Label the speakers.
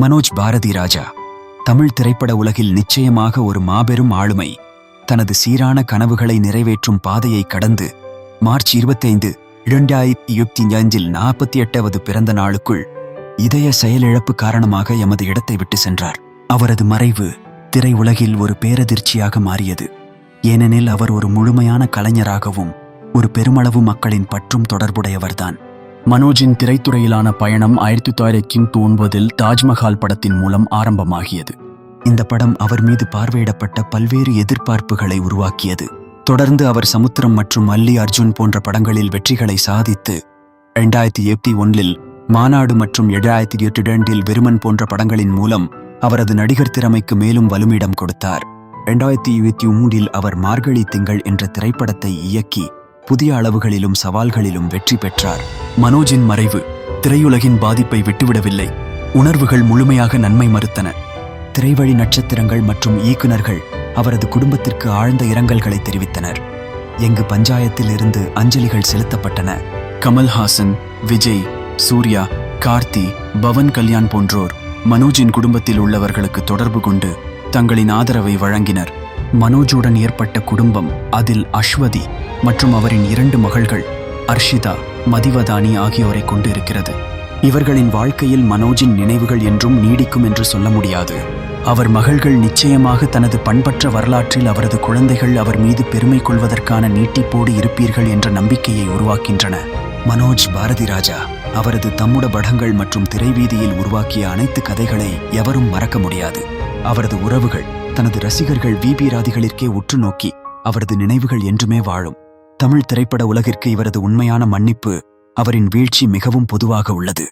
Speaker 1: மனோஜ் பாரதி ராஜா தமிழ் திரைப்பட உலகில் நிச்சயமாக ஒரு மாபெரும் ஆளுமை. தனது சீரான கனவுகளை நிறைவேற்றும் பாதையை கடந்து மார்ச் இருபத்தைந்து இரண்டாயிரத்தி இருபத்தி அஞ்சில் நாற்பத்தி எட்டாவது பிறந்த நாளுக்குள் இதய செயலிழப்பு காரணமாக எமது இடத்தை விட்டு சென்றார். அவரது மறைவு திரையுலகில் ஒரு பேரதிர்ச்சியாக மாறியது. ஏனெனில் அவர் ஒரு முழுமையான கலைஞராகவும் ஒரு பெருமளவு மக்களின் பற்றும் தொடர்புடையவர்தான்.
Speaker 2: மனோஜின் திரைத்துறையிலான பயணம் ஆயிரத்தி தொள்ளாயிரத்தி ஒன்பதில் தாஜ்மஹால் படத்தின் மூலம் ஆரம்பமாகியது.
Speaker 1: இந்த படம் அவர் மீது பார்வையிடப்பட்ட பல்வேறு எதிர்பார்ப்புகளை உருவாக்கியது. தொடர்ந்து அவர் சமுத்திரம் மற்றும் அல்லி அர்ஜுன் போன்ற படங்களில் வெற்றிகளை சாதித்து இரண்டாயிரத்தி எட்டு ஒன்றில் மாநாடு மற்றும் இரண்டாயிரத்தி எட்டு இரண்டில் விருமன் போன்ற படங்களின் மூலம் அவரது நடிகர் திறமைக்கு மேலும் வலுமிடம் கொடுத்தார். இரண்டாயிரத்தி இருபத்தி மூன்றில் அவர் மார்கழி திங்கள் என்ற திரைப்படத்தை இயக்கி புதிய அளவுகளிலும் சவால்களிலும் வெற்றி பெற்றார்.
Speaker 2: மனோஜின் மறைவு திரையுலகின் பாதிப்பை விட்டுவிடவில்லை. உணர்வுகள் முழுமையாக நன்மை மறுத்தன.
Speaker 1: திரைவழி நட்சத்திரங்கள் மற்றும் இயக்குனர்கள் அவரது குடும்பத்திற்கு ஆழ்ந்த இரங்கல்களை தெரிவித்தனர். எங்கு பஞ்சாயத்தில் இருந்து அஞ்சலிகள் செலுத்தப்பட்டன.
Speaker 2: கமல்ஹாசன் விஜய் சூர்யா கார்த்தி பவன் கல்யாண் போன்றோர் மனோஜின் குடும்பத்தில் உள்ளவர்களுக்கு தொடர்பு கொண்டு தங்களின் ஆதரவை வழங்கினர். மனோஜுடன் ஏற்பட்ட குடும்பம் அதில் அஸ்வதி மற்றும் அவரின் இரண்டு மகள்கள் அர்ஷிதா மதிவதானி ஆகியோரை கொண்டு இருக்கிறது இவர்களின் வாழ்க்கையில் மனோஜின் நினைவுகள் என்றும் நீடிக்கும் என்று சொல்ல முடியாது. அவர் மகள்கள் நிச்சயமாக தனது பண்பற்ற வரலாற்றில் அவரது குழந்தைகள் அவர் மீது பெருமை கொள்வதற்கான நீட்டிப்போடு இருப்பீர்கள் என்ற நம்பிக்கையை உருவாக்கின்றன.
Speaker 1: மனோஜ் பாரதி ராஜா அவரது தம்முட படங்கள் மற்றும் திரைவீதியில் உருவாக்கிய அனைத்து கதைகளை எவரும் மறக்க முடியாது. அவரது உறவுகள் தனது ரசிகர்கள் விபி ராதிகளிற்கே உற்று நோக்கி அவரது நினைவுகள் என்றுமே வாழும். தமிழ் திரைப்பட உலகிற்கு இவரது உண்மையான மன்னிப்பு அவரின் வீழ்ச்சி மிகவும் பொதுவாக உள்ளது.